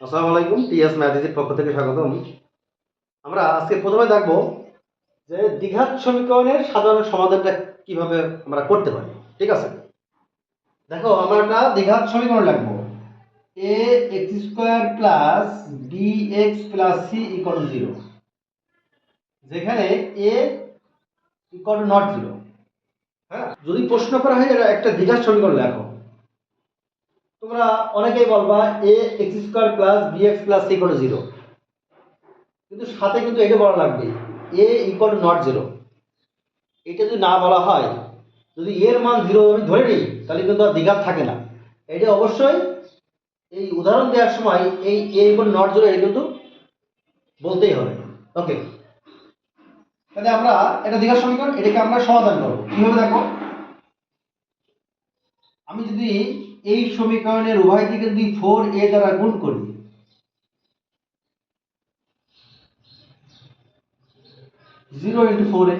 আসসালামু আলাইকুম, টিএস ম্যাথিসের পক্ষ থেকে স্বাগতম। আমরা আজকে প্রথমে দেখব যে দ্বিঘাত সমীকরণের সাধারণ সমাধানটা কীভাবে আমরা করতে পারি। ঠিক আছে? দেখো, আমরা একটা দ্বিঘাত সমীকরণ লিখব। A X square plus B X plus C equal to zero যেখানে এ ইকুয়াল নট জিরো হ্যাঁ? যদি প্রশ্ন করা হয় এটা একটা দ্বিঘাত সমীকরণ লেখো। তোমরা অনেকেই বলবা A X square plus B X plus C equal zero কিন্তু সাথে কিন্তু এটা বলা লাগবে এ ইকুয়াল নট জিরো এটা যদি না বলা হয়, যদি এর মান জিরো আমি ধরে নিই, তাহলে কিন্তু আর দ্বিঘাত থাকে না। এটা অবশ্যই এই উদাহরণ দেওয়ার সময় এই এ ইকুয়াল নট জিরো এটা কিন্তু বলতেই হবে। ওকে তাহলে আমরা এটা দ্বিঘাত সমীকরণ, এটাকে আমরা সমাধান করব। কীভাবে দেখো? আমি যদি এই সমীকরণের উভয় দিকে যদি ফোর এ দ্বারা গুণ করি জিরো ইন্টু ফোর এ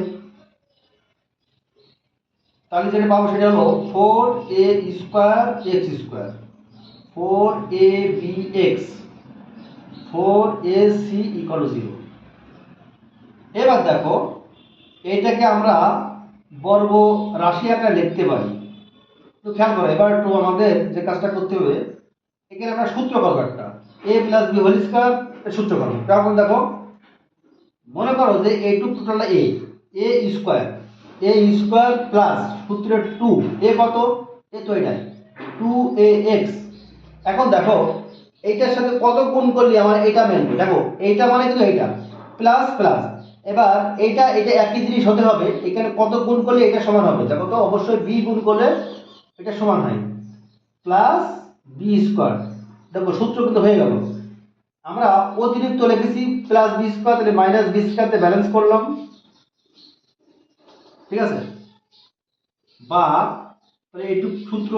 তাহলে যেটা পাবো সেটা হলো four A square X square four A B X four A C equal zero এবার দেখো এইটাকে আমরা বর্গ রাশি আকারে লিখতে পারি। তো খেয়াল করো, এবার একটু আমাদের যে কাজটা করতে হবে, এখানে আমরা সূত্র করব একটা A plus B whole square সূত্র করব তখন দেখো, মনে করো যে এইটুক টোটালটা A A square A square plus সূত্রে টু এ কত? এ তো এটাই টু এ এক্স এখন দেখো, এইটার সাথে কত গুণ করলে আমার এটা মেনবে দেখো, এইটা মানে কিন্তু এইটা প্লাস প্লাস এবার এইটা এটা একই জিনিস হতে হবে, এখানে কত গুণ করলে এটা সমান হবে? দেখো তো, অবশ্যই বি গুণ করলে এটা সমান হয়। প্লাস বি স্কোয়ার দেখো সূত্র কিন্তু হয়ে গেল। আমরা অতিরিক্ত লিখেছি প্লাস বি স্কোয়ার তাহলে মাইনাস বি স্কোয়ারতে ব্যালেন্স করলাম। ঠিক আছে? বা, তাহলে এইটুক সূত্র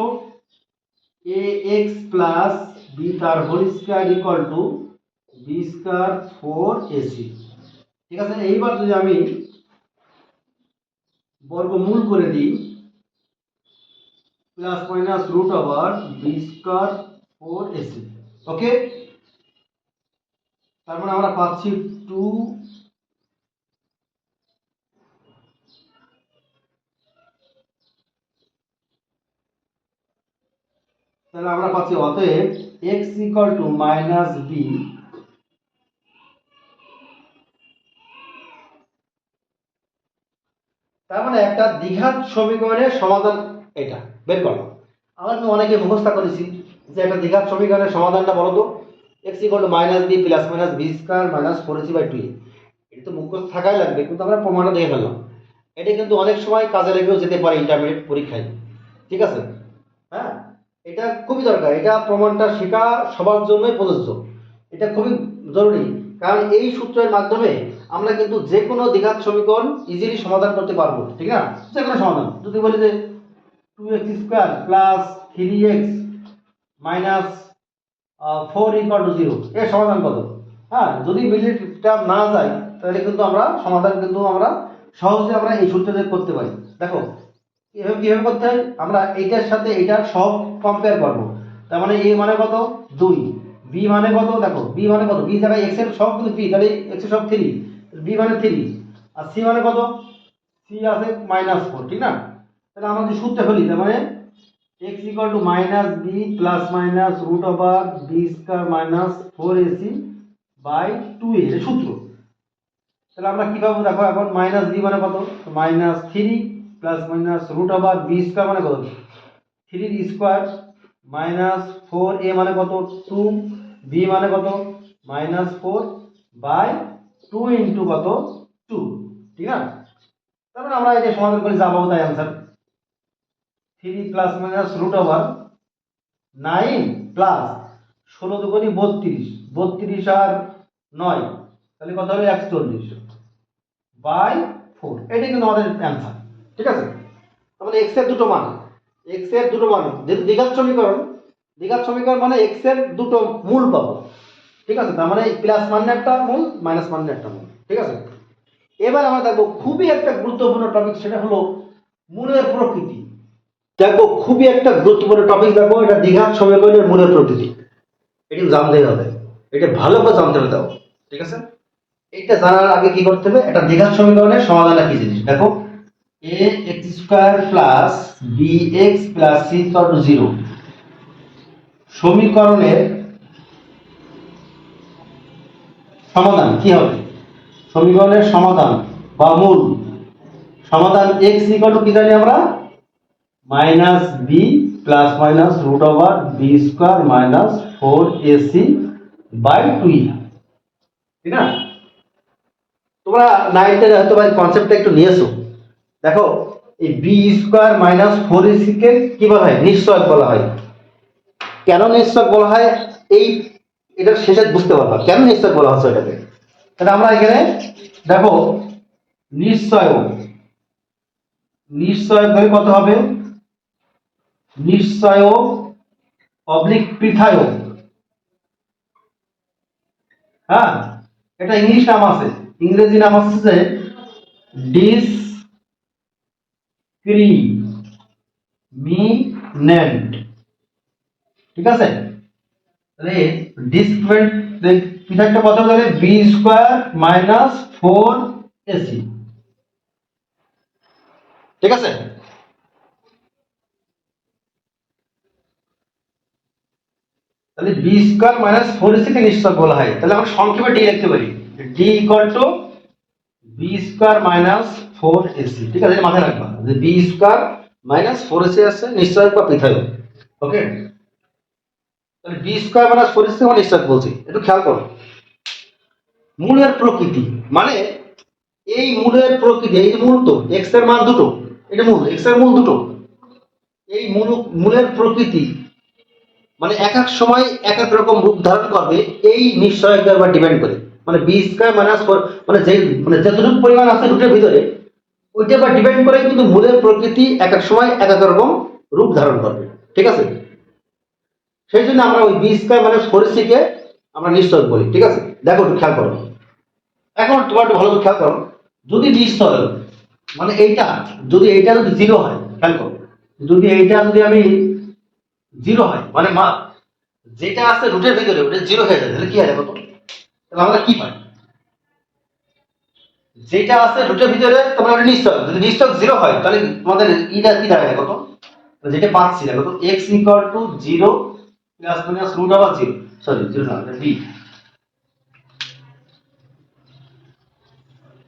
এ এক্স প্লাস বি তার whole square equal to B square four AC ঠিক আছে? এইবার যদি আমি বর্গমূল করে দিই minus root over B square four AC okay তার মানে আমরা পাচ্ছি টু তাহলে আমরা পাচ্ছি অতএব X equal to minus B তার মানে একটা দ্বিঘাত সমীকরণের সমাধান এটা বের করো। আমরা কিন্তু অনেকে মুখস্থ করেছি যে একটা দ্বিঘাত সমীকরণের সমাধানটা বলো তো X equal to minus B plus minus B square minus four AC by two এটা তো মুখস্থ থাকাই লাগবে, কিন্তু আমরা প্রমাণটা দেখে ফেললাম। এটা কিন্তু অনেক সময় কাজে লেগেও যেতে পারে ইন্টারমিডিয়েট পরীক্ষায়। ঠিক আছে? হ্যাঁ? এটা খুবই দরকার। এটা প্রমাণটা শেখা সবার জন্যই প্রযোজ্য। এটা খুবই জরুরি। কারণ এই সূত্রের মাধ্যমে আমরা কিন্তু যে কোনো দ্বিঘাত সমীকরণ ইজিলি সমাধান করতে পারব। ঠিক না? যে কোনো সমাধান। যদি বলি যে two X square plus three X minus four equal to zero এর সমাধান কত? হ্যাঁ যদি মিলিটা না যায়, তাহলে কিন্তু আমরা সমাধান কিন্তু আমরা সহজে আমরা এই সূত্রে করতে পারি। দেখো, এভাবে কীভাবে করতে হয়? আমরা এইটার সাথে এইটার সব কম্পেয়ার করব। তার মানে এ মানে কত? দুই। বি মানে কত? দেখো বি মানে কত? বি জায়গায় এক্স সব কিন্তু বি তাহলে এক্স সব থ্রি বি মানে থ্রি আর সি মানে কত? সি আছে মাইনাস ফোর ঠিক না? তাহলে আমাদের সূত্রে ফেলি? তার মানে X equal to minus B plus minus root over B square minus four AC by two A সূত্র। তাহলে আমরা কী পাবো দেখো এখন? মাইনাস বি মানে কত? Minus three plus minus root over B square মানে কত? Three square minus four A মানে কত? টু বি মানে কত? Minus four by two into কত? টু ঠিক না তারপরে আমরা এই যে সমাধান করে যা পাবো তাই answer three plus minus root over nine plus ষোলো দুগুনি বত্রিশ বত্রিশ আর নয়, তাহলে কত হলো একচল্লিশ? বাই ফোর এটাই কিন্তু আমাদের অ্যান্সার ঠিক আছে? তাহলে এক্সের দুটো মান এক্সের দুটো মান দ্বিঘাত সমীকরণ দ্বিঘাত সমীকরণ মানে এক্সের দুটো মূল পাবো, ঠিক আছে? তার মানে প্লাস মানে একটা মূল মাইনাস মানে একটা মূল, ঠিক আছে? এবার আমরা দেখব খুবই একটা গুরুত্বপূর্ণ টপিক সেটা হলো মূলের প্রকৃতি। দেখব খুবই একটা গুরুত্বপূর্ণ টপিক দেখব এটা দ্বিঘাত সমীকরণের মূলের প্রকৃতি। এটি জানতেই হবে। এটা ভালো করে জানতে হবে দাও ঠিক আছে? এইটা জানার আগে কি করতে হবে? একটা দ্বিঘাত সমীকরণের সমাধানটা কি জিনিস। দেখো A X square plus B X plus C zero সমীকরণের সমাধান কি হবে? সমীকরণের সমাধান বা মূল। সমাধান এক্স ইকুয়াল টু কি জানি আমরা? Minus B plus minus root over B square minus four AC by two ঠিক না তোমরা নাইন টেনে হয়তো বা কনসেপ্টটা একটু নিয়েছো। দেখো, এই বি স্কোয়ার মাইনাস ফোর এসিকে কি বলা হয়? নিশ্চয়ক বলা হয়। কেন নিশ্চয়ক বলা হয়? এই এটা শেষে বুঝতে পারবা। কেন নিশ্চয়ক বলা হচ্ছে এটাকে? তাহলে আমরা এখানে, দেখো নিশ্চয় নিশ্চয় কত হবে? নিশ্চয় অবলিক পৃথায় হ্যাঁ এটা ইংলিশ নাম আছে। ইংরেজি নাম আছে যে ডিস ক্রিমিনেন্ট ঠিক আছে? তাহলে ডিসক্রিমিনেন্ট পৃথকটা কত হবে B square minus four AC ঠিক আছে? তাহলে বি স্কোয়ার মাইনাস ফোর এসিকে নিশ্চয় বলা হয়। তাহলে আমরা সংক্ষেপে ডি লিখতে পারি। D equal to B square minus four AC ঠিক আছে মাথায় রাখবা। যে B square minus four AC আছে নিশ্চয় বা পৃথক ওকে তাহলে B square minus four AC আমরা নিশ্চয় বলছি। একটু খেয়াল করো। মূলের প্রকৃতি মানে এই মূলের প্রকৃতি, এই মূল তো এক্সের মান দুটো, এটা মূল এক্সের মূল দুটো। এই মূল, মূলের প্রকৃতি মানে এক এক সময় এক এক রকম রূপ ধারণ করবে, এই নিশ্চয়কের উপর ডিপেন্ড করে। মানে বি স্কোয়ার মাইনাস ফোর মানে যে মানে যতটুকু পরিমাণ আছে রুটের ভিতরে, ওইটা উপর ডিপেন্ড করে কিন্তু মূলের প্রকৃতি এক এক সময় এক এক রকম রূপ ধারণ করবে। ঠিক আছে? সেই জন্য আমরা ওই বি স্কোয়ার মাইনাস ফোর সিকে আমরা নিশ্চয় বলি। ঠিক আছে? দেখো একটু খেয়াল করো। এখন তোমার একটু ভালো করে খেয়াল করো। যদি নিশ্চয় মানে এইটা, যদি এইটা যদি জিরো হয়, খেয়াল করো। যদি এইটা যদি আমি জিরো হয় মানে মা, যেটা আছে রুটের ভিতরে, ওটা জিরো হয়ে যায়, তাহলে কি হয় দেখো তাহলে আমরা কি পাই? যেটা আছে রুটের ভিতরে, তোমরা ওটা নিশ্চয় যদি নিশ্চয় জিরো হয়, তাহলে তোমাদের ইটা কি দাঁড়ায় দেখো তো? তাহলে যেটা পাচ্ছি, দেখো তো X equal to zero plus minus root আবার জিরো সরি জিরো না ডি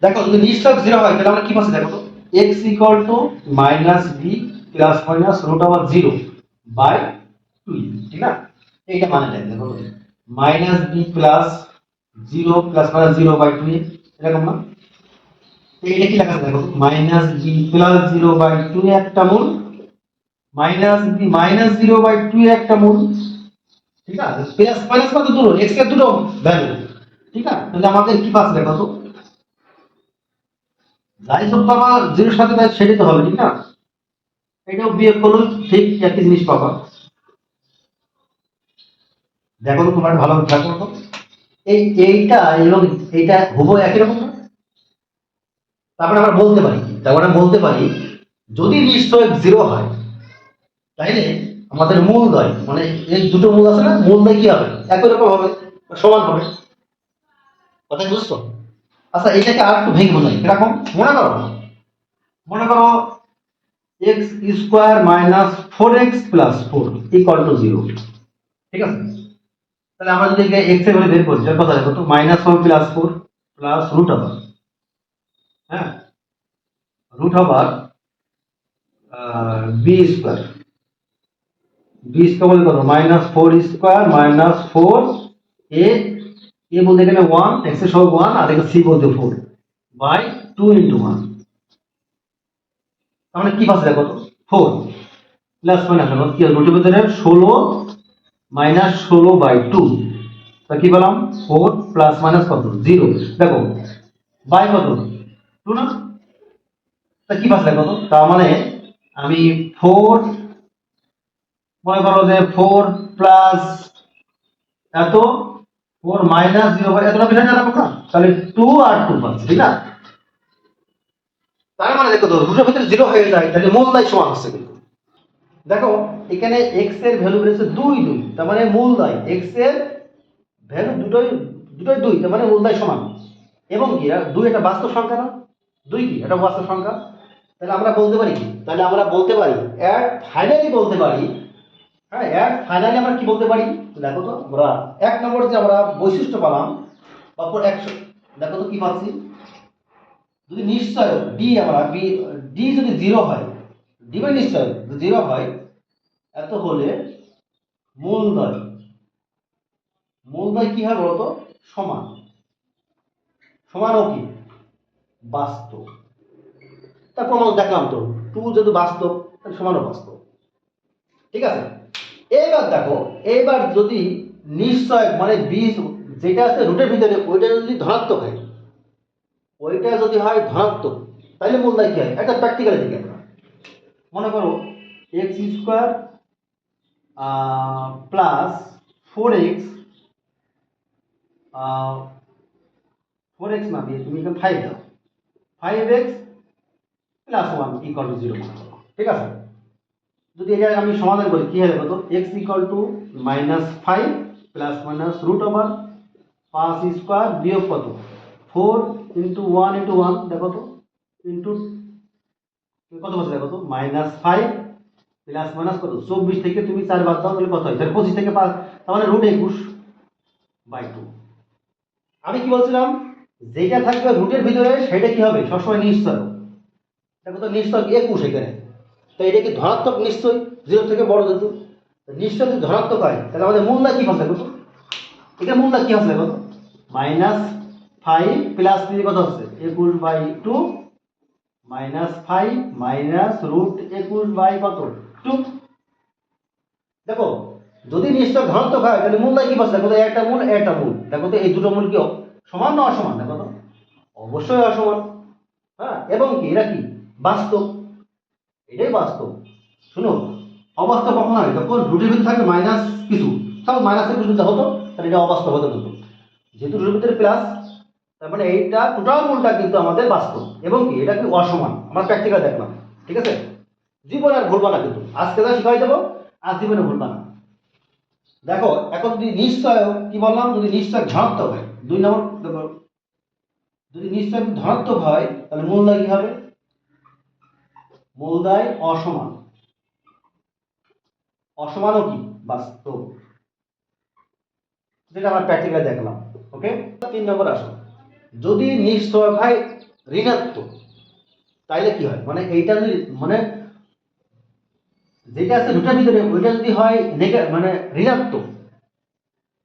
দেখো, যদি নিশ্চয় জিরো হয়, তাহলে আমরা কি পাচ্ছি, দেখো তো X equal to minus B plus minus root আবার জিরো বাই টু ঠিক না? এইটা মানে দেখ। দেখো minus B plus zero plus minus zero by two এরকম না? এইটা কি লেখা দেখো? Minus B plus zero by two একটা মূল minus B minus zero by two একটা মূল, ঠিক আছে? প্লাস মাইনাস কত দুটো এক্সের দুটো ভ্যালু ঠিক আছে? তাহলে আমাদের কি পাস দেখো তো? যাই সব তো আমার জিরোর সাথে সেটাই তো হবে, ঠিক না? এটাও বিয়োগ করুন ঠিক একই জিনিস পাবা দেখো তোমার ভালো করো তো। এই এইটা এবং এইটা হুবো একই রকম? তারপরে আমরা বলতে পারি? তারপরে বলতে পারি, যদি নিশ্চয় জিরো হয়, তাইলে আমাদের মূল দয় মানে এই দুটো মূল আছে না, মূল দয় কি হবে একই রকম হবে, সমান হবে কথা বুঝছ আচ্ছা এটাকে আর একটু ভেঙে বোঝাই এরকম মনে করো মনে করো X square minus four X plus four equal to zero ঠিক আছে? তাহলে আমরা যদি এক্সের বের করি, তাহলে কথা দেখো তো minus four plus four plus root over হ্যাঁ? Root over B square B square বলতে কত? Minus four square minus four A A বলতে এখানে ওয়ান এক্সের সব ওয়ান আর এখানে সি বলতে four by two into one তাহলে কি পাচ্ছে দেখো তো ফোর প্লাস মাইনাস হলো কি রুটের ভিতরে ষোলো মাইনাস ষোলো বাই টু তা কি বললাম ফোর প্লাস মাইনাস কত? জিরো দেখো বাই কত? টু না? তা কি পাচ্ছে দেখো তো তার মানে আমি ফোর মনে করো যে ফোর প্লাস এত ফোর মাইনাস জিরো বাই এতটা বিধান জানাব না তাহলে টু আর টু পাচ্ছি ঠিক না? তার মানে দেখো রুটের ভিতরে জিরো হয়ে যায়, তাহলে মূল দায় সমান হচ্ছে কিন্তু। দেখো, এখানে এক্সের ভ্যালু বেড়েছে দুই দুই, তার মানে মূল দায় এক্সের ভ্যালু দুটোই দুটোই দুই, তার মানে মূলদায় সমান। এবং কি দুই একটা বাস্তব সংখ্যা না? দুই কি, এটা বাস্তব সংখ্যা? তাহলে আমরা বলতে পারি কি? তাহলে আমরা বলতে পারি এক ফাইনালি বলতে পারি হ্যাঁ এক ফাইনালি আমরা কি বলতে পারি? দেখো তো, আমরা এক নম্বর যে আমরা বৈশিষ্ট্য পালাম বা একশো, দেখো তো কি পাচ্ছি? যদি নিশ্চয় ডি আমরা ডি যদি জিরো হয় ডি বাই নিশ্চয় জিরো হয়, এত হলে মূলদয় মূলদয় কি হয় বলতো? সমান। সমান কি? বাস্তব। তারপর আমরা দেখলাম তো। টু যদি বাস্তব সমানও বাস্তব। ঠিক আছে? এইবার দেখো, এইবার যদি নিশ্চয় মানে বীজ যেটা আছে রুটের ভিতরে, ওইটা যদি ধনাত্মক হয় ওইটা যদি হয় ধনাত্মক তাহলে মূলদায় কি হয়? একটা প্র্যাকটিক্যাল দিকে আমরা। মনে করো X square plus four X four X না দিয়ে তুমি এখানে ফাইভ দাও। Five X plus one equal to zero ঠিক আছে? যদি এটা আমি সমাধান করি, কি হবে কত X equal to minus five plus minus root over পাঁচ স্কোয়ার বিয়োগ কত? Four into one into one দেখো তো ইন্টু কত বলছে দেখো তো? মাইনাস ফাইভ প্লাস মাইনাস কত? চব্বিশ থেকে তুমি চার বাদ দাও, তাহলে কত হয়? তাহলে পঁচিশ থেকে পাঁচ মানে রুট একুশ বাই টু আমি কি বলছিলাম? যেটা থাকবে রুটের ভিতরে, সেটা কি হবে? সবসময় নিশ্চয়। দেখো তো, নিশ্চয় একুশ এখানে। তো এটা কি ধনাত্মক? নিশ্চয়। জিরো থেকে বড় যেহেতু নিশ্চয় যদি ধনাত্মক হয়, তাহলে আমাদের মূল্য কি হবে কত এটা মূল্য কি হবে কত মাইনাস ফাইভ প্লাস থ্রি কত হচ্ছে? একুশ by two minus five minus root একুশ বাই কত? টু দেখো, যদি নিশ্চয় ধনাত্মক হয়, তাহলে মূল্য কি পাচ্ছে দেখো তো একটা মূল একটা মূল। দেখো তো এই দুটো মূল কি সমান না অসমান? দেখো তো। অবশ্যই অসমান। হ্যাঁ এবং কি? এরা কি? বাস্তব। এটাই বাস্তব। শুনো, অবাস্তব কখন হয় যখন রুটের ভিতরে থাকে মাইনাস কিছু। তাও মাইনাস কিছু হতো তাহলে এটা অবাস্তব হতে হতো যেহেতু রুটের ভিতরে প্লাস তার মানে এইটা টোটাল মূলটা কিন্তু আমাদের বাস্তব। এবং কি? এটা কি অসমান? আমরা প্র্যাকটিক্যাল দেখলাম ঠিক আছে? জীবনে আর ভুলবা না কিন্তু। আজকে যা শিখাই দেবো, আজ জীবনে ভুলবা না দেখো, এখন যদি নিশ্চয়, কি বললাম? যদি নিশ্চয় ধনাত্মক হয়, দুই নম্বর যদি নিশ্চয় ধনাত্মক হয়, তাহলে মূলদায় কি হবে? মূলদায় অসমান। অসমানও কি? বাস্তব। যেটা আমরা প্র্যাকটিক্যাল দেখলাম। ওকে তিন নম্বর আসো যদি নিশ্চয় হয় ঋণাত্মক, তাইলে কি হয়? মানে এইটা যদি মানে যেটা আছে দুটার ভিতরে, ওইটা যদি হয় মানে ঋণাত্মক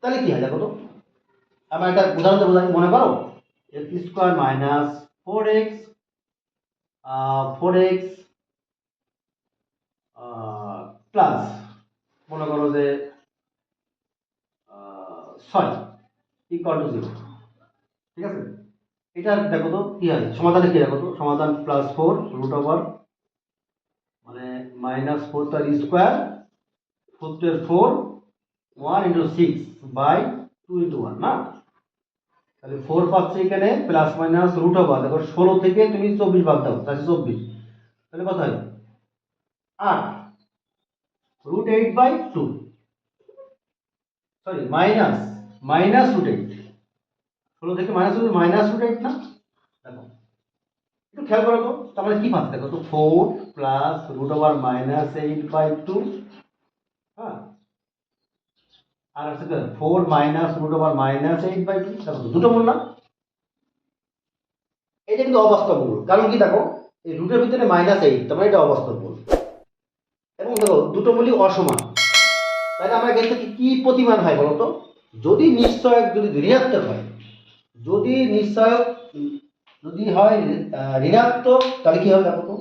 তাহলে কি হয় দেখো তো? আমরা একটা উদাহরণ দেবো মনে করো? X square minus four X four X plus মনে করো যে ছয় ইকুয়াল টু জিরো ঠিক আছে? এটা দেখো তো, কি হয়? সমাধানে কি দেখো তো? সমাধান প্লাস ফোর রুট ওভার মানে মাইনাস ফোর তার square four four one into six by two into one না? তাহলে ফোর পাচ্ছে এখানে প্লাস মাইনাস রুট ওভার দেখো ষোলো থেকে তুমি চব্বিশ বাদ দাও, তাহলে চব্বিশ। তাহলে কত হয়? আট। Root eight by two sorry minus minus root eight ষোলো থেকে minus root minus root eight না দেখো। একটু খেয়াল করো তো মানে কি পাচ্ছে? দেখো তো four plus root over minus eight by two হ্যাঁ? আর আছে four minus root over minus eight by two দেখো দুটো মূল না? এটা কিন্তু অবাস্তব মূল। কারণ কি দেখো, এই রুটের ভিতরে মাইনাস এইট তার মানে এটা অবাস্তব মূল। এবং দেখো, দুটো মূলই অসমান। তাহলে আমরা এখান থেকে কি প্রতিমান হয় বলতো? যদি নিশ্চয় যদি ঋণাত্মক হয় যদি নিশ্চয়ক যদি হয় ঋণাত্মক, তাহলে কি হবে দেখো তো?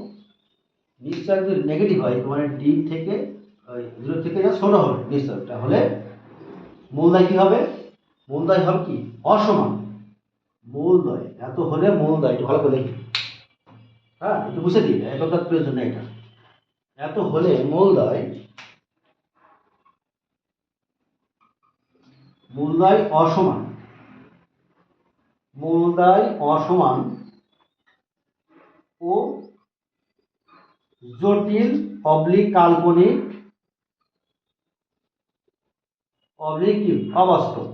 নিশ্চয়ক যদি নেগেটিভ হয় মানে ডি থেকে জিরো থেকে এটা ছোট হবে, নিশ্চয়। তাহলে মূলদায় কি হবে? মূলদায় হবে কি? অসমান। মূলদয়। এত হলে মূলদয়, একটু ভালো করে দেখি। হ্যাঁ একটু বুঝে দিই, একতার প্রয়োজন নেই এটা। এত হলে মূলদয় মূলদয় অসমান। মূলদয় অসমান ও জটিল অবলিক কাল্পনিক অবলিক অবাস্তব।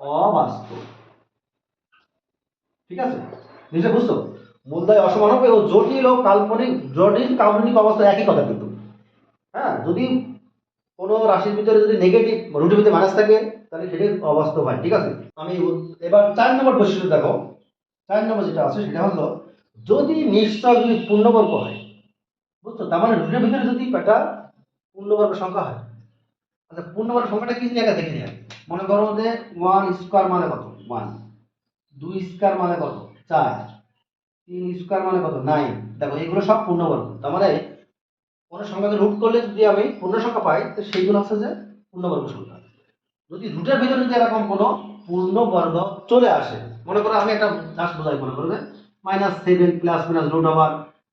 অবাস্তব। ঠিক আছে? নিজে বুঝতো মূলদায় অসমান হবে ও জটিল ও কাল্পনিক, জটিল কাল্পনিক অবস্থা একই কথা কিন্তু। হ্যাঁ যদি কোনো রাশির ভিতরে যদি নেগেটিভ রুটির ভিতরে মাইনাস থাকে তাহলে সেটি অবাস্তব হয়, ঠিক আছে? আমি এবার চার নম্বর বৈশিষ্ট্য দেখো। চার নম্বর যেটা আছে সেটা হলো, যদি নিশ্চয় যদি পূর্ণবর্গ হয়, বুঝছ? তার মানে রুটের ভিতরে যদি একটা পূর্ণবর্গ সংখ্যা হয় আচ্ছা পূর্ণবর্গ সংখ্যাটা কি জায়গা দেখে নেয় মনে করো যে ওয়ান স্কোয়ার মানে কত? ওয়ান দুই স্কোয়ার মানে কত? চার। তিন স্কোয়ার মানে কত? নাইন দেখো, এগুলো সব পূর্ণবর্গ। তার মানে কোনো সংখ্যাকে রুট করলে যদি আমি পূর্ণ সংখ্যা পাই, তো সেইগুলো হচ্ছে যে পূর্ণবর্গ সংখ্যা। যদি রুটের ভিতরে যদি এরকম কোনো পূর্ণবর্গ চলে আসে, মনে করো আমি একটা দাস বোঝাই, মনে করো যে minus seven plus minus root আবার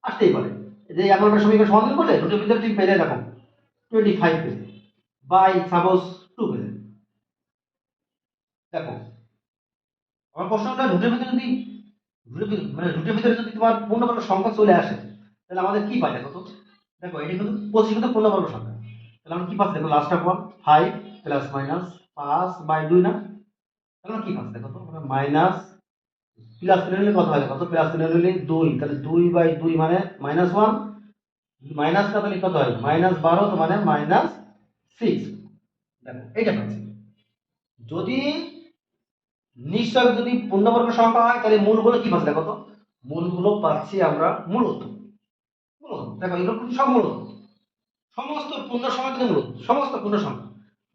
আসতেই পারে। যে এগারোটা সমীকরণ সমাধান করলে রুটের ভিতরে ঠিক পেলে এরকম টোয়েন্টি ফাইভ পেলে বাই সাপোজ টু পেলে। দেখো, আমার প্রশ্নটা রুটের ভিতরে যদি মানে রুটের ভিতরে যদি তোমার পূর্ণ পূর্ণবর্গ সংখ্যা চলে আসে, তাহলে আমাদের কি পাই দেখো তো? দেখো, এটা কিন্তু পঁচিশ কিন্তু পূর্ণবর্গ সংখ্যা। তাহলে আমরা কি পাচ্ছি? দেখো last of one five plus minus পাঁচ বাই দুই না? তাহলে কি পাচ্ছি দেখো তো মাইনাস প্লাস তিন নিলে কত হয়? কত প্লাস তিন নিলে দুই। তাহলে দুই বাই দুই মানে মাইনাস ওয়ান মাইনাস না তাহলে কত হয়? মাইনাস বারো, তো মানে মাইনাস সিক্স দেখো, এইটা পাচ্ছি যদি নিশ্চয় যদি পূর্ণবর্গ সংখ্যা হয়, তাহলে মূলগুলো কি পাচ্ছি? দেখো তো, মূলগুলো পাচ্ছি আমরা মূলত। মূলত। দেখো, এগুলো সব মূলত। সমস্ত পূর্ণ সংখ্যা কিন্তু মূলত। সমস্ত পূর্ণ সংখ্যা।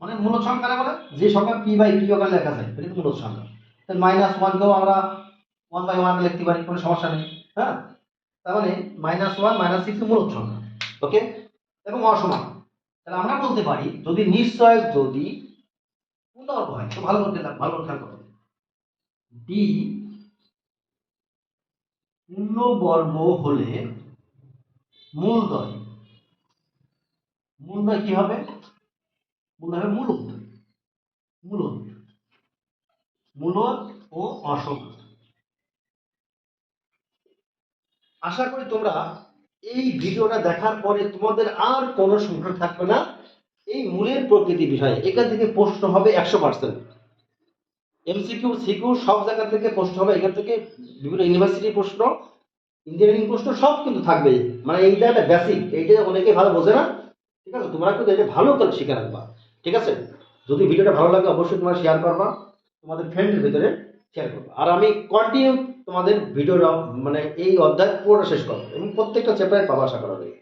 মানে মূলত সংখ্যা বলে যে সংখ্যা পি বাই পি ওখানে লেখা যায়, এটা কিন্তু মূলত সংখ্যা। তাহলে মাইনাস ওয়ানকেও আমরা ওয়ান বাই ওয়ান লিখতে পারি, কোনো সমস্যা নেই হ্যাঁ? তার মানে মাইনাস ওয়ান মাইনাস সিক্স মূলত সংখ্যা ওকে এবং অসমান। তাহলে আমরা বলতে পারি, যদি নিশ্চয় যদি পূর্ণবর্গ হয়, তো ভালো করতে ভালো করে খেয়াল করো। ডি পূর্ণবর্গ হলে মূলদয় মূলদয় কি হবে? মূলত মূলত মূলত ও অসমান আশা করি তোমরা এই ভিডিওটা দেখার পরে তোমাদের আর কোনো সংশয় থাকবে না। এই মূলের প্রকৃতি বিষয়ে। এখান থেকে প্রশ্ন হবে একশো পার্সেন্ট। এমসিকিউ, সিকিউ সব জায়গা থেকে প্রশ্ন হবে। এখান থেকে বিভিন্ন ইউনিভার্সিটির প্রশ্ন, ইঞ্জিনিয়ারিং প্রশ্ন সব কিন্তু থাকবে। মানে এইটা একটা বেসিক এইটা অনেকে ভালো বোঝে না। ঠিক আছে? তোমরা কিন্তু এটা ভালো করে শিখে রাখবা। ঠিক আছে? যদি ভিডিওটা ভালো লাগে, অবশ্যই তোমরা শেয়ার করবা, তোমাদের ফ্রেন্ডের ভিতরে শেয়ার করবা। আর আমি কন্টিনিউ তোমাদের ভিডিওটা মানে এই অধ্যায় পুরোটা শেষ করব এবং প্রত্যেকটা চ্যাপ্টারে পাবা, আশা করা যায়।